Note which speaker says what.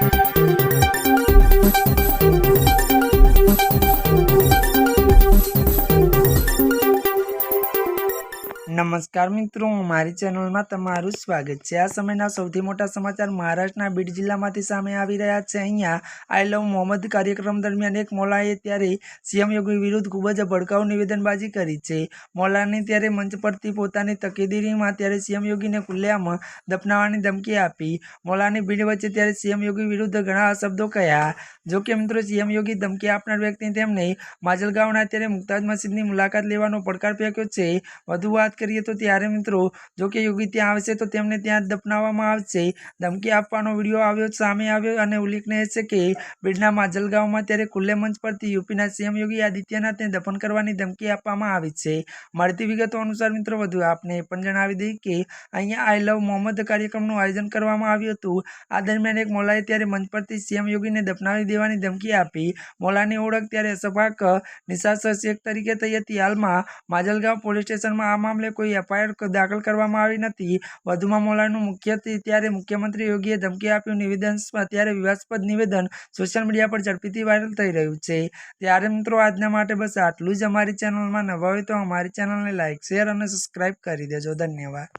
Speaker 1: Thank you. નમસ્કાર મિત્રો, મારી ચેનલમાં તમારું સ્વાગત છે. આ સમયના સૌથી મોટા સમાચાર મહારાષ્ટ્રના બીડ જિલ્લામાંથી સામે આવી રહ્યા છે. અહીંયા આઈ લવ મોહમ્મદ કાર્યક્રમ દરમિયાન એક મોલાએ ત્યારે સીએમ યોગી વિરુદ્ધ ખૂબ જ ભડકાઉ નિવેદનબાજી કરી છે. મોલાને ત્યારે મંચ પરથી પોતાની તકેદારીમાં ત્યારે સીએમ યોગીને ખુલ્લેઆમ દફનાવવાની ધમકી આપી. મોલાની ભીડ વચ્ચે ત્યારે સીએમ યોગી વિરુદ્ધ ઘણા શબ્દો કહ્યા જો કે મિત્રો, સીએમ યોગી ધમકી આપનાર વ્યક્તિ તેમને માજલગાંવના ત્યારે મુક્તાજ મસ્જિદની મુલાકાત લેવાનો પડકાર ફેંક્યો છે. વધુ વાત કરીએ તો ત્યારે મિત્રો, જો કે યોગી ત્યાં આવશે તો તેમને ત્યાં દફનાવવામાં આવશે. ધમકી આપવાનો વીડિયો આવ્યો, સામે આવ્યો અને ઉલ્લેખનીય છે કે બીડના માજલગાંવમાં ત્યારે ખુલ્લે મંચ પરથી યુપીના સીએમ યોગી આદિત્યનાથને દફન કરવાની ધમકી આપવામાં આવી છે. મળતી વિગતો અનુસાર મિત્રો, વધુ આપને પણ જણાવી દઈએ કે અહીંયા આઈ લવ મોહમ્મદ કાર્યક્રમનું આયોજન કરવામાં આવ્યું હતું. આ દરમિયાન એક મોલાએ ત્યારે મંચ પરથી સીએમ યોગીને દફનાવી દેવાની ધમકી આપી. મોલાની ઓળખ ત્યારે સભાક નિશા શેખ તરીકે થઈ હતી. હાલમાં માજલગાંવ પોલીસ સ્ટેશનમાં આ મામલે કોઈ એફઆઈઆર દાખલ કરવામાં આવી નથી. વધુમાં મોલાનું મુખ્યત્વે ત્યારે મુખ્યમંત્રી યોગીએ ધમકી આપ્યું નિવેદન ત્યારે વિવાદસ્પદ નિવેદન સોશિયલ મીડિયા પર ઝડપીથી વાયરલ થઈ રહ્યું છે. ત્યારે મિત્રો આજના માટે બસ આટલું જ. અમારી ચેનલમાં નવા હોય તો અમારી ચેનલને લાઇક શેર અને સબસ્ક્રાઈબ કરી દેજો. ધન્યવાદ.